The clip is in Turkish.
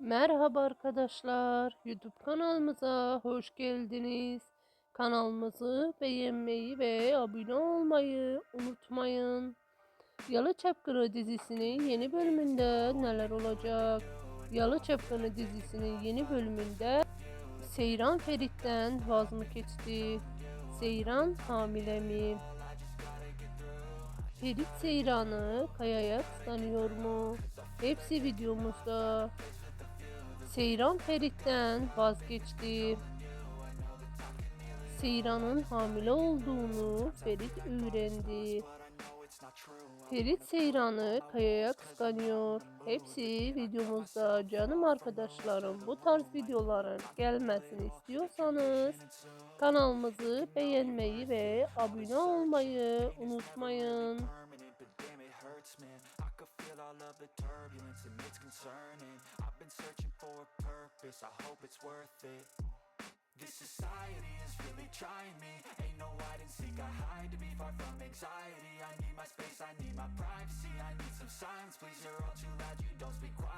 Merhaba arkadaşlar. YouTube kanalımıza hoş geldiniz. Kanalımızı beğenmeyi ve abone olmayı unutmayın. Yalı Çapkını dizisinin yeni bölümünde neler olacak? Yalı Çapkını dizisinin yeni bölümünde Seyran Ferit'ten vaz mı geçti? Seyran hamile mi? Ferit Seyran'ı Kaya'ya kıskanıyor mu? Hepsi videomuzda. Seyran Ferit'ten vazgeçti. Seyran'ın hamile olduğunu Ferit öğrendi. Ferit Seyran'ı Kaya'ya kıskanıyor. Hepsi videomuzda canım arkadaşlarım. Bu tarz videoların gelmesini istiyorsanız kanalımızı beğenmeyi ve abone olmayı unutmayın. I could feel all of the turbulence and it's concerning. I've been searching purpose, I hope it's worth it. This society is really trying me. Ain't no hide and seek, I hide to be far from anxiety. I need my space, I need my privacy. I need some silence, please. You're all too loud, you don't speak quietly. A